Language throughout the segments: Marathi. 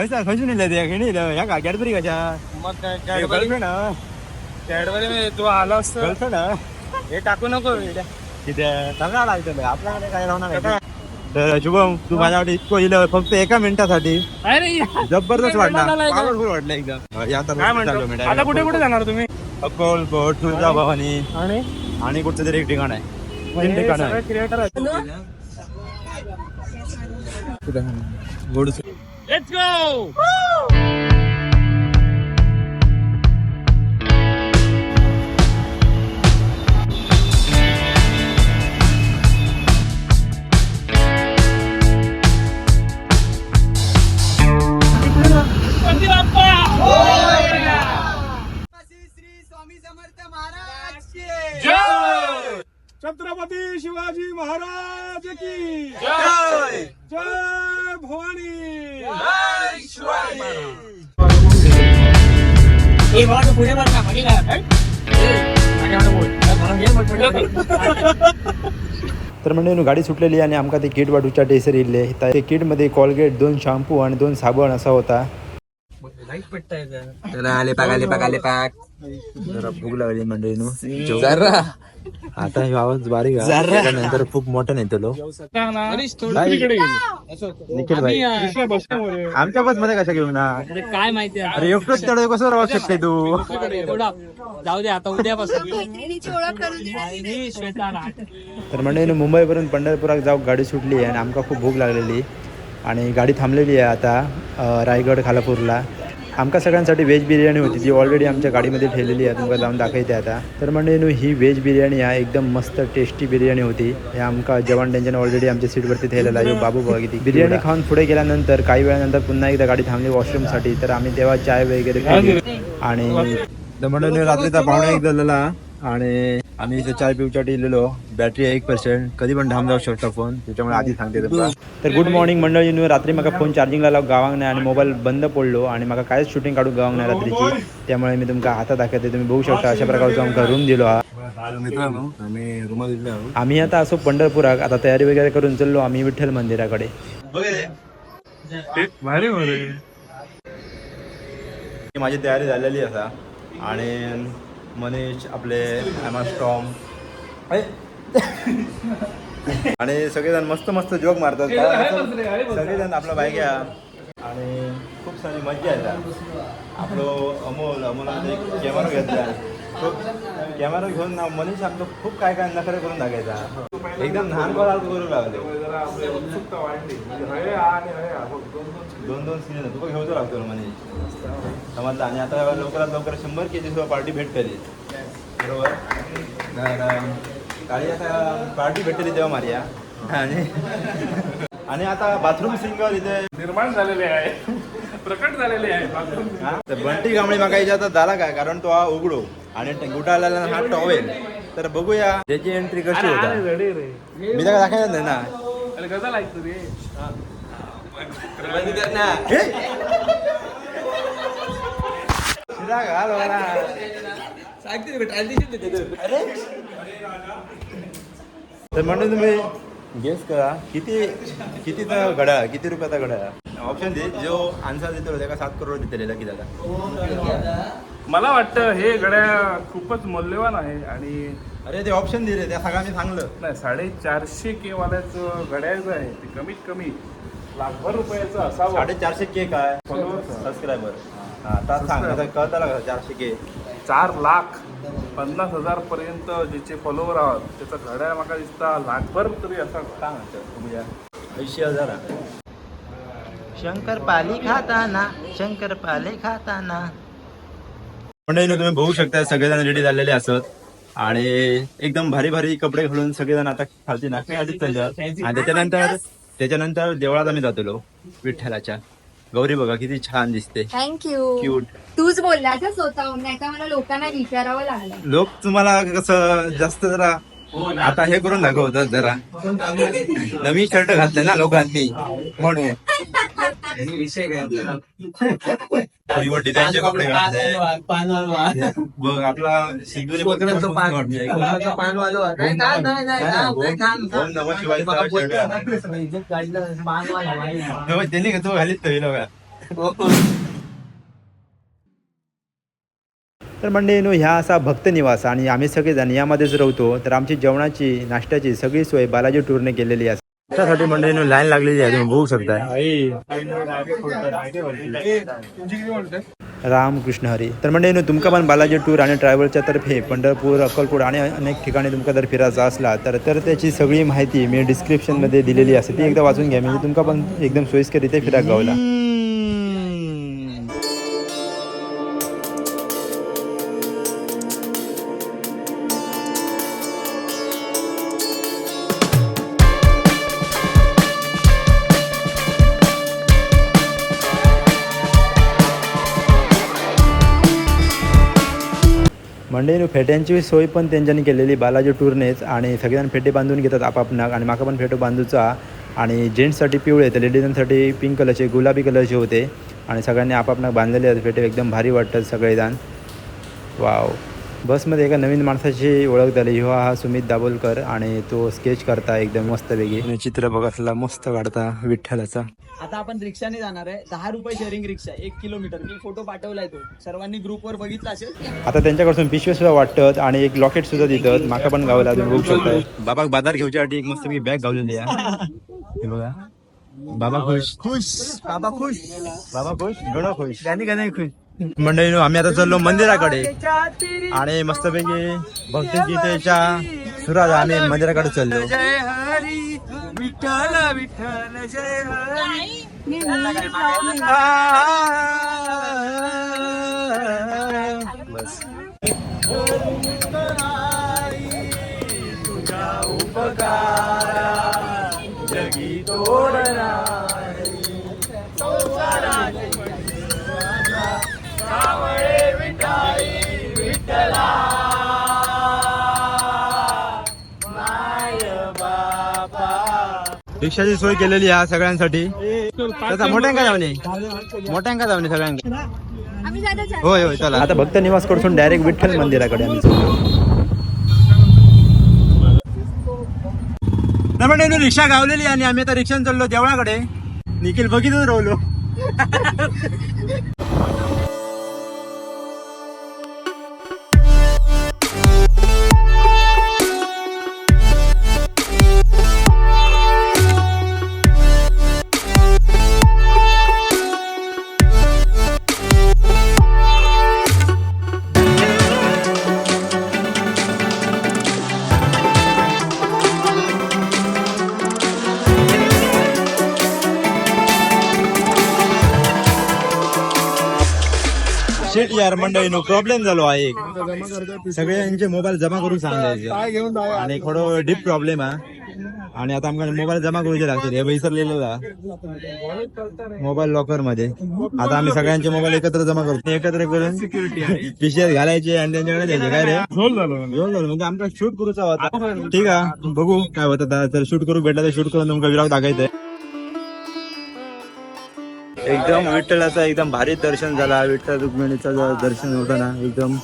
खयचा खयसून नेलं ते खेळी ह्या का कॅडबरी कशा मग काय गर्लफ्रेंड कॅडबरी तू आला असतं गर्लफ्रेंड हे टाकू नको चांगला लागतं आपल्याकडे काय राहणार नाही तर शुभम तू माझ्यासाठी इतकं इलं फक्त एका मिनिटासाठी अरे जबरदस्त वाटला? पावरफुल वाटलं एकदम या तर काय रोज चाललो मी म्हणतो direct. आता कुठे कुठे जाणार तुम्ही अक्कलकोट तुळजाभवानी आणि आणि कुठचं तरी एक ठिकाण आहे तीन ठिकाण आहे क्रिएटर गोड Let's go! Woo! तर म्हणजे गाडी सुटलेली आणि आमका ते किट वाटूच्या टेसर इल्ले ते किटमध्ये कोलगेट दोन शॅम्पू आणि दोन साबण असा होता. चला आले पाक आले पाक आले पाक जरा भूक लागली मंडळी आता हे आवाज बारीक आहे. नंतर खूप मोठं नेतो निखिल भाई. आमच्या बसमध्ये कशा घेऊन काय माहिती अरे एकटोच चढ कसं राहू शकते तू? जाऊ दे आता उद्यापासून. तर म्हणजे मुंबईवरून पंढरपुरात जाऊ गाडी सुटली आणि आमका खूप भूक लागलेली. आणि गाडी थांबलेली आहे आता रायगड खालापूरला. आमका सगळ्यांसाठी व्हेज बिर्याणी होती जी ऑलरेडी आमच्या गाडीमध्ये ठेवलेली आहे. तुमका जाऊन दाखवते आता. तर म्हणजे ही व्हेज बिर्याणी आहे एकदम मस्त टेस्टी बिर्याणी होती. हे आमका जवान टेन्शन ऑलरेडी आमच्या सीटवरती ठेवलेला आहे. बाबू बघा किती बिर्याणी खाऊन पुढे गेल्यानंतर काही वेळानंतर पुन्हा एकदा गाडी थांबली वॉशरूमसाठी तर आम्ही तेव्हा चाय वगैरे आणि म्हणजे रात्रीचा पाहुणे एक झालेला आणि आम्ही इथे चाय पिऊसाठी इलेलो. बॅटरी एक पर्सेंट कधी पण धाम जाऊ शकता फोन त्याच्यामुळे आधी सांगते तुमका तर गुड मॉर्निंग मंडळी न्यू रात्री मला फोन चार्जिंगला लाव गावांग नाही आणि मोबाईल बंद पडलो आणि मला कायच शूटिंग काढून गावांग नाही रात्रीची. त्यामुळे मी तुमका हातात दाखवते. तुम्ही बघू शकता अशा प्रकारचा आमका रूम दिलो हा. मित्रांनो आम्ही आता असो पंढरपुरात आता तयारी वगैरे करून चाललो. आम्ही विठ्ठल मंदिराकडे. माझी तयारी झालेली असा आणि मनीष आपले एमा स्टॉम आणि सगळेजण मस्त मस्त जोक मारतात सगळेजण आपला बाईक घ्या. आणि खूप सारी मज्जा येतात. आपलो अमोल अमोलाने कॅमेरा घेतला. कॅमेरा घेऊन ना मनीष आमचं खूप काय काय नखरे करून टाकायचा एकदम लहान कॉल करू लागले. दोन दोन सीजन तुका घेऊच लागतो मनीष. समजलं? आणि आता लवकरात लवकर शंभर के जी पार्टी भेट करी. बरोबर? काळी आता पार्टी भेटली तेव्हा मारिया. आणि आणि आता बाथरूम सिंगर इथे निर्माण झालेले आहे. प्रकट झालेले आहे. तर बंटी कांबळी मागा याच्या झाला काय? कारण तो हा उघडो. आणि गुटाला हा टॉवेल. तर बघूया. त्याची एंट्री कशी होता? मी त्याला दाखवायचं नाही ना? अरे गजा लागतो रे. हे? शिरा घाल मला. तर म्हणजे तुम्ही गेस करा. किती कितीचा घड्याळ? किती रुपयाचा घड्याळ? ऑप्शन दे. जो आन्सर देतो त्याला सात करोड देतलेला की दादा. मला वाटतं हे गड्या खूपच मौल्यवान आहे आणि अरे ते ऑप्शन दिले त्या सगळ्या मी सांगलं. नाही साडेचारशे के वाल्याचं घड्याळचं आहे ते कमीत कमी लाखभर रुपयाचं असावं. साडेचारशे के काय. सबस्क्रायबर हा तास सांग आता कळता लागला चारशे के. चार लाख पन्नास हजार पर्यंत ज्याचे फॉलोवर आहात त्याचा घड्याळ म्हाका दिसता लाखभर तरी असा बघूया. ऐंशी हजार शंकर पाली खाताना शंकर पाले खाताना. मंडळी तुम्ही बघू शकता सगळेजण रेडी झालेले असत. आणि एकदम भारी भारी कपडे घालून सगळेजण आता खालती खालीच चालतात आणि त्याच्यानंतर त्याच्यानंतर देवळात आम्ही जातलो विठ्ठलाच्या. गौरी बघा किती छान दिसते. थँक्यू क्यूट तूच बोललास हं स्वतःहून नाही तर मला लोकांना विचारावं लागलं. लोक तुम्हाला कसं जास्त जरा आता हे करून दाखवतात जरा. नवीन शर्ट घातले ना लोकांनी म्हणून. बघ आपला त्यांनी तो ठेवलं का तर म्हणजे नो ह्या असा भक्त निवास आणि आम्ही सगळेजण यामध्येच राहतो. तर आमची जेवणाची नाश्त्याची सगळी सोय बालाजी टूरने केलेली आहे. त्यासाठी म्हणजे लाईन लागलेली आहे तुम्ही बघू शकताय. रामकृष्ण हरी. तर म्हणजे तुमका पण बालाजी टूर आणि ट्रॅव्हलच्या तर्फे पंढरपूर अक्कलकोट आणि अनेक ठिकाणी तुमका जर फिरायचा असला तर तर त्याची सगळी माहिती मी डिस्क्रिप्शनमध्ये दिलेली असते. ती एकदा वाचून घ्या. म्हणजे तुमका पण एकदम सोयीस्कर इथे फिराक गावला. म्हणजे फेट्यांची सोय पण त्यांच्यानी केलेली. बालाजी टूरनेच आणि सगळेजण फेटे बांधून घेतात आपापणाक आणि माका पण फेटो बांधूचा. आणि जेंट्ससाठी पिवळे तर लेडीजांसाठी पिंक कलरचे गुलाबी कलरचे होते. आणि सगळ्यांनी आपापणाक बांधलेले आहेत. फेटे एकदम भारी वाटतात सगळेजण. वाव बसमध्ये एका नवीन माणसाची ओळख झाली. ह्यो हा सुमित दाभोलकर आणि तो स्केच करता एकदम मस्त वेगळी चित्र बघतला मस्त काढता विठ्ठलाचा. आता आपण रिक्षाने जाणार आहे. दहा रुपये शेअरिंग रिक्षा एक किलोमीटर मी फोटो पाठवलाय तो. सर्वांनी ग्रुपवर बघितला असेल? आता त्यांच्याकडून पिशवे सुद्धा वाटतात आणि एक लॉकेट सुद्धा देतात. माका पण गावला बघू शकताय. बाबा बाजार घेऊच्यासाठी एक मस्त बॅग गावलेली आहे हे बघा. बाबा खुश. खुश. बाबा खुश. बाबा खुश. गणो खुश. गाणी गाणी खुश. मंडळी आम्ही आता चाललो मंदिराकडे. आणि मस्तपैकी भक्तीची त्याच्या सुरात आम्ही मंदिराकडे चाललो. बस. रिक्षाची सोय केलेली आहे सगळ्यांसाठी. त्याचा मोठ्यांका जावणे मोठ्यांका जावणे सगळ्यांका. होय होय चला. आता भक्त निवासकडून डायरेक्ट विठ्ठल मंदिराकडे आम्ही रिक्षा गावलेली आणि आम्ही आता रिक्षाने चाललो देवळाकडे. निखिल बघितच राहलो. यार मंडळी नो प्रॉब्लेम झालो आहे एक. सगळ्यांचे मोबाईल जमा करून सांगायचे. आणि थोडं डीप प्रॉब्लेम आहे. आणि आता आमका मोबाईल जमा करूचे लागतील हे विसरलेलं मोबाईल लॉकरमध्ये. आता आम्ही सगळ्यांचे मोबाईल एकत्र जमा करतो. एकत्र करून पिशेत घालायचे आणि त्यांच्याकडे द्यायचे काय रे? झोल झालो. म्हणजे आमका शूट करूचा होता. ठीक आहे. बघू काय होतं. तर शूट करू भेटला तर शूट करून तुमका विराग दाखवायचंय एकदम विठ्ठलाचं एकदम भारी दर्शन झाला. विठ्ठल रुक्मिणीचं दर्शन होतं ना एकदम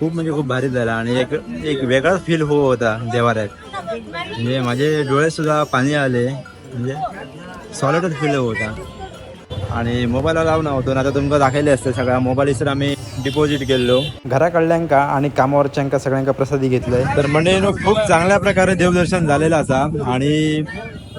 खूप म्हणजे खूप भारी झाला. आणि एक एक वेगळाच फील हो होता देवाऱ्यात. म्हणजे माझे डोळे सुद्धा पाणी आले. म्हणजे सॉलिडच फील होता. आणि मोबाईलला लावून होतो. आता तुमकां दाखवले असते सगळ्या. मोबाईल आम्ही डिपॉझिट केलो घराकडल्यांका आणि कामावरच्यांका सगळ्यांका प्रसादी घेतलंय. तर म्हणजे खूप चांगल्या प्रकारे देवदर्शन झालेलं असा. आणि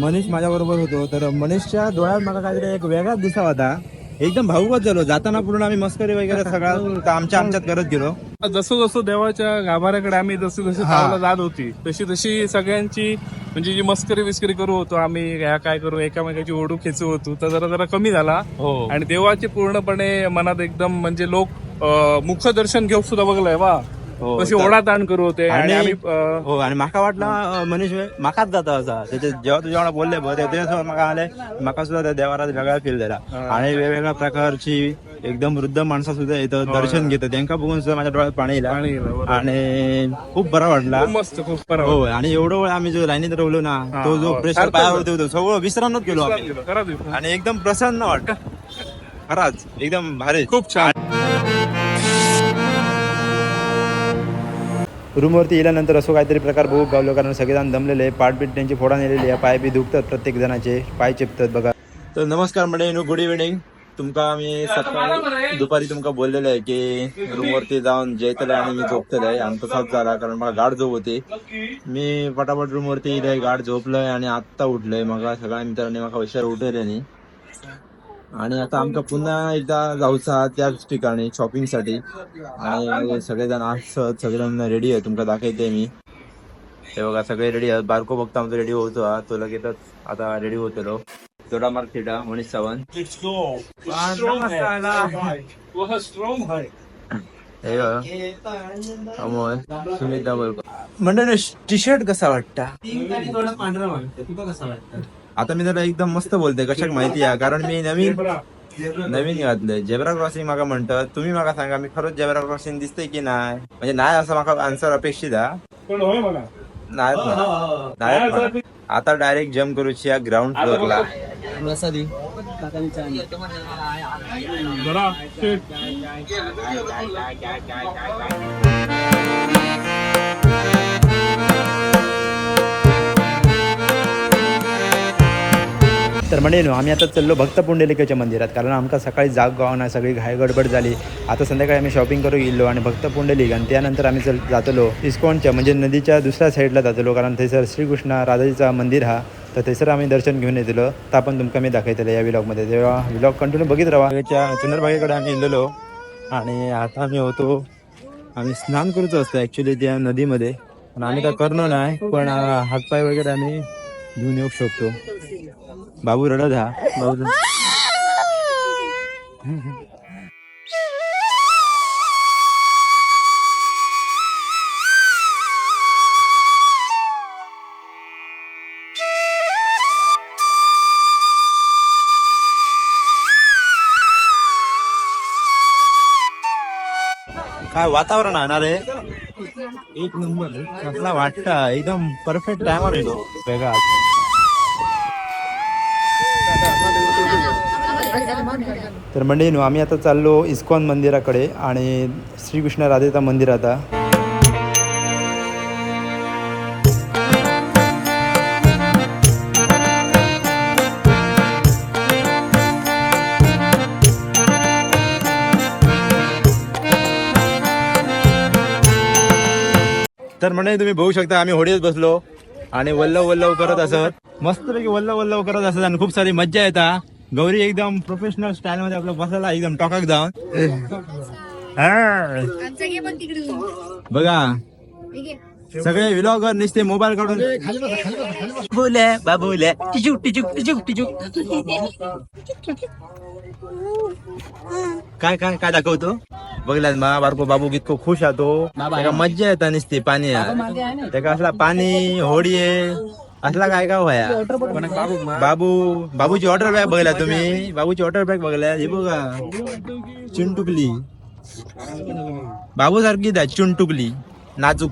मनीष माझ्या बरोबर होतो. तर मनीषच्या डोळ्यात मला काहीतरी एक वेगळाच दिसा होता. एकदम भाऊकच झालो. जाताना पूर्ण आम्ही मस्करी वगैरे सगळा आमच्या आमच्यात करत गेलो. जसं जसं देवाच्या गाभाऱ्याकडे आम्ही जशी जशी चावला जात होती तशी तशी सगळ्यांची म्हणजे जी मस्करी विस्करी करू होतो आम्ही ह्या काय करू एकामेकाची ओढू खेचू होतो तर जरा जरा कमी झाला. आणि देवाचे पूर्णपणे मनात एकदम म्हणजे लोक मुखदर्शन घेऊ सुद्धा बघलंय वा. हो, तर- ओढा ताण करू होते आणि आम्ही अं, हो आणि माका वाटला मनीष माकाच जाता असा. त्याच्या जेव्हा तुझ्या वांगडा बोलले तेव्हा माका आले माका सुद्धा त्या देवारात वेगळा फील झाला. आणि वेगवेगळ्या प्रकारची एकदम वृद्ध माणसं सुद्धा येतं दर्शन घेतं त्यांना बघून सुद्धा माझ्या डोळ्यात पाणी येईल पाणी येलं, बरोबर. आणि खूप बरा वाटला. खूप मस्त खूप बरं हो आणि एवढं वेळ आम्ही जो लाईनीत राहिलो ना तो जो हो. प्रेशर सार्थक पायावरती होतो सगळं विसरानच गेलो आम्ही. आणि एकदम प्रसन्न वाटत खराच एकदम भारी. खूप छान. रूमवरती गेल्यानंतर असं काहीतरी प्रकार बघू गावलो कारण सगळेजण दमलेले पाठबीट त्यांची फोडा नेलेली आहे. पाय बी दुखतात प्रत्येक जणाचे. पाय चिपतात बघा. तर नमस्कार म्हणजे गुड इव्हिनिंग तुमका मी सकाळी दुपारी तुमका बोललेलं आहे की रूम वरती जाऊन जेतलं आणि मी झोपतलंय आणि तसाच झाला कारण मला गाड झोप होती. मी पटापट रूम वरती येईल गाड झोपलोय आणि आत्ता उठलोय. मग सगळ्या मित्रांनी मला हुशार उठवल्यानी आणि आता आमका पुन्हा एकदा जाऊचा त्याच ठिकाणी शॉपिंगसाठी आणि सगळेजण असत सगळेजण रेडी आहे तुमका दाखवते मी. हे बघा सगळे रेडी आहेत. बारको बघता आमचा रेडी होतो हा. तो लगेचच आता रेडी होतो जोडा मार्क थिटा मनीष सावंत. हे अमोल सुमित मंडळ टी शर्ट कसा वाटता? आता मी जरा एकदम मस्त बोलते कशाक माहिती आहे? कारण मी नवीन नवीन घातलंय जेब्रा क्रॉसिंग माका म्हणतात तुम्ही माका सांगा मी खरंच जेब्रा क्रॉसिंग दिसतंय की नाही? म्हणजे नाही असं माका आन्सर अपेक्षित आहे. पण होय मला. नाही. आता डायरेक्ट जम्प करूची या ग्राउंड फ्लोअरला. जरा तर म्हणजे आम्ही आता चाललो भक्त पुंडलिकेच्या मंदिरात कारण आमका सकाळी जाग गावना सगळी घाय गडबड झाली. आता संध्याकाळी आम्ही शॉपिंग करू गेलो आणि भक्त पुंडलिक आणि त्यानंतर आम्ही चल जातलो इस्कॉनच्या म्हणजे नदीच्या दुसऱ्या साईडला जातलो कारण थंयसर श्रीकृष्ण राधाजीचा मंदिर हा तर थंयसर आम्ही दर्शन घेऊन येतलो. तर आपण तुमका मी दाखयतले या व्लॉगमध्ये तेव्हा व्लॉग कंटिन्यू बघित राहा. चंद्रभागेकडे आम्ही येलो आणि आता आम्ही होतो आम्ही स्नान करतो असतो ॲक्च्युली त्या नदीमध्ये. पण आम्ही तर करणार नाही पण हातपाय वगैरे आम्ही घेऊन येऊ शकतो. बाबू रडत हा. बाबू काय वातावरण आहे एक नंबर. कसला वाटतं? एकदम परफेक्ट टायमार येतो. वेगळा. तर म्हणजे आम्ही आता चाललो इस्कॉन मंदिराकडे आणि श्रीकृष्ण राधेचा मंदिर आता. तर म्हणजे तुम्ही बघू शकता आम्ही होडीत बसलो. आणि वल्लव वल्लव करत असत. मस्तपैकी वल्लव वल्लव करत असत आणि खूप सारी मज्जा येता. गौरी एकदम प्रोफेशनल स्टाईल मध्ये आपला बसायला एकदम टॉकाक जाऊन. हा. बघा. सगळे विलॉगर नुसते मोबाईल काढून. बोले बाबूले. टिचूक टिचूक टिचूक टिचूक. काय काय काय दाखवतो? बघलात मा बारको बाबू कितको खुश आतो त्याका मज्जा येता नुसती पाणी. त्याका असला पाणी होडी असला काय काय व्हाया? बाबू बाबूची ऑर्डर बॅग बघला तुम्ही. बाबूची ऑर्डर बॅग बघला. हे बघा. चिंटुकली. बाबू सारखी द्या चिंटुकली. नाजूक.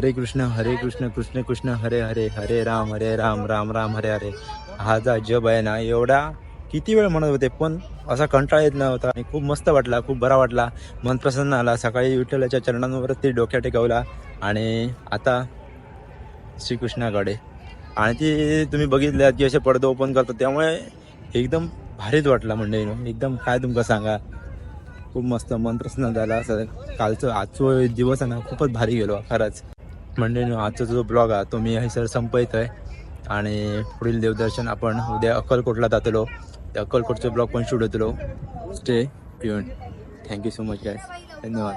हरे कृष्ण हरे कृष्ण कृष्ण कृष्ण हरे हरे हरे राम हरे राम राम राम हरे हरे. हा जा जब आहे ना एवढा किती वेळ म्हणत होते पण असा कंटाळा येत नव्हता आणि खूप मस्त वाटला खूप बरा वाटला. मन प्रसन्न आला सकाळी विठ्ठलाच्या चरणांवर ते डोक्या टेकवला आणि आता श्रीकृष्णाकडे. आणि ते तुम्ही बघितल्यात की असे पडदे ओपन करतात त्यामुळे एकदम भारीच वाटला म्हणजे एकदम काय तुमका सांगा. खूप मस्त मन प्रसन्न झाला. असं कालचं आजचं दिवस आहे ना खूपच भारी गेलो खरंच. म्हणजे आजचा जो ब्लॉग आहे तो मी सर संपयत आहे. आणि पुढील देवदर्शन आपण उद्या अक्कलकोटला जातलो. त्या अक्कलकोटचा ब्लॉग पण शूट होतलो. Stay tune thank you so much guy धन्यवाद.